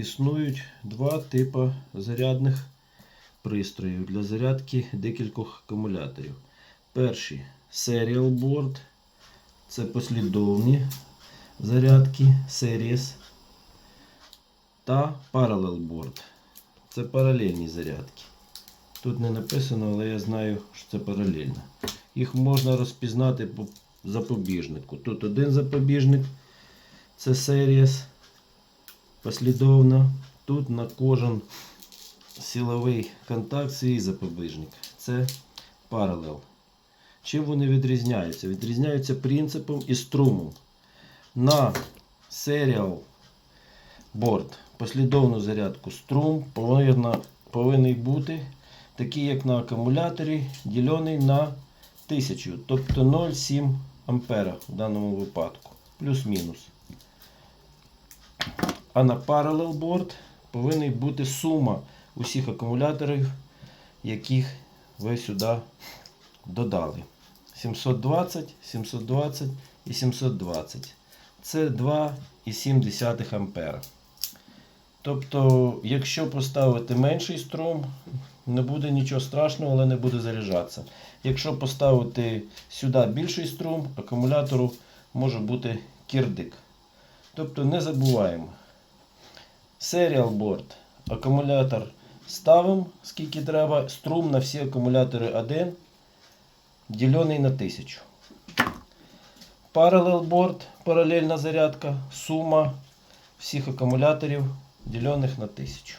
існують два типи зарядних пристроїв для зарядки декількох акумуляторів. Перший Serial Board. Це послідовні зарядки Series. Та Parallel Board. Це паралельні зарядки. Тут не написано, але я знаю, що це паралельно. Їх можна розпізнати по запобіжнику. Тут один запобіжник, це Series послідовно. Тут на кожен силовий контакт свій запобіжник. Це паралел. Чим вони відрізняються? Відрізняються принципом і струмом. На Serial Board послідовну зарядку струм повинна, повинен бути такий, як на акумуляторі, ділений на 1000, тобто 0,7 ампера в даному випадку, плюс-мінус. А на Parallel Board повинна бути сума усіх акумуляторів, яких ви сюди додали. 720, 720 і 720. Це 2,7 ампера. Тобто, якщо поставити менший струм, не буде нічого страшного, але не буде заряджатися. Якщо поставити сюди більший струм, акумулятору може бути кірдик. Тобто не забуваємо. Serial board. Акумулятор ставимо скільки треба. Струм на всі акумулятори 1, ділений на 1000. Parallel board, паралельна зарядка, сума всіх акумуляторів, ділених на 1000.